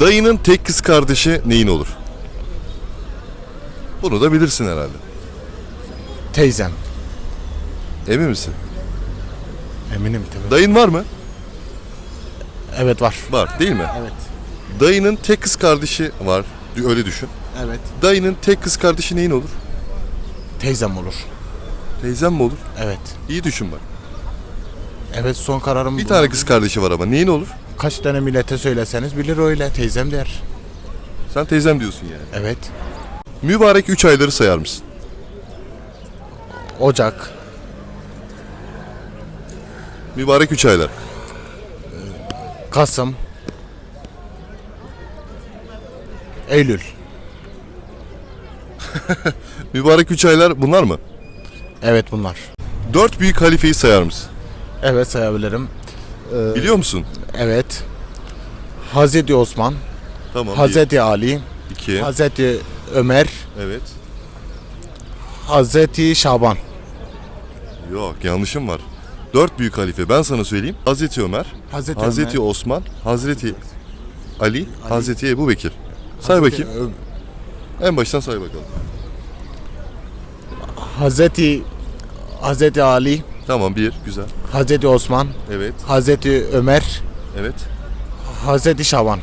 Dayının tek kız kardeşi neyin olur? Bunu da bilirsin herhalde. Teyzem. Emin misin? Eminim tabii. Dayın var mı? Evet var. Var değil mi? Evet. Dayının tek kız kardeşi var. Öyle düşün. Evet. Dayının tek kız kardeşi neyin olur? Teyzem olur. Teyzem mi olur? Evet. İyi düşün bak. Evet son kararım Bir bu. tane kız kardeşi var ama neyin olur? Kaç tane millete söyleseniz bilir öyle. Teyzem der. Sen teyzem diyorsun yani. Evet. Mübarek 3 ayları sayar mısın? Ocak. Mübarek 3 aylar. Kasım. Eylül. Mübarek 3 aylar bunlar mı? Evet bunlar. 4 büyük halifeyi sayar mısın? Evet sayabilirim. Biliyor musun? Evet. Hazreti Osman, Tamam. Hazreti Ali, 2. Hazreti Ömer, Evet. Hazreti Şaban. Yok yanlışım var. 4 büyük halife ben sana söyleyeyim. Hazreti Ömer, Hazreti, Hazreti Ömer, Osman, Hazreti Ali, Hazreti Ebu Bekir. Say bakayım. Ö- En baştan say bakalım. Hazreti Hazreti Ali, Tamam bir güzel. Hazreti Osman, Evet. Hazreti Ömer, Evet. Hazreti Şaban.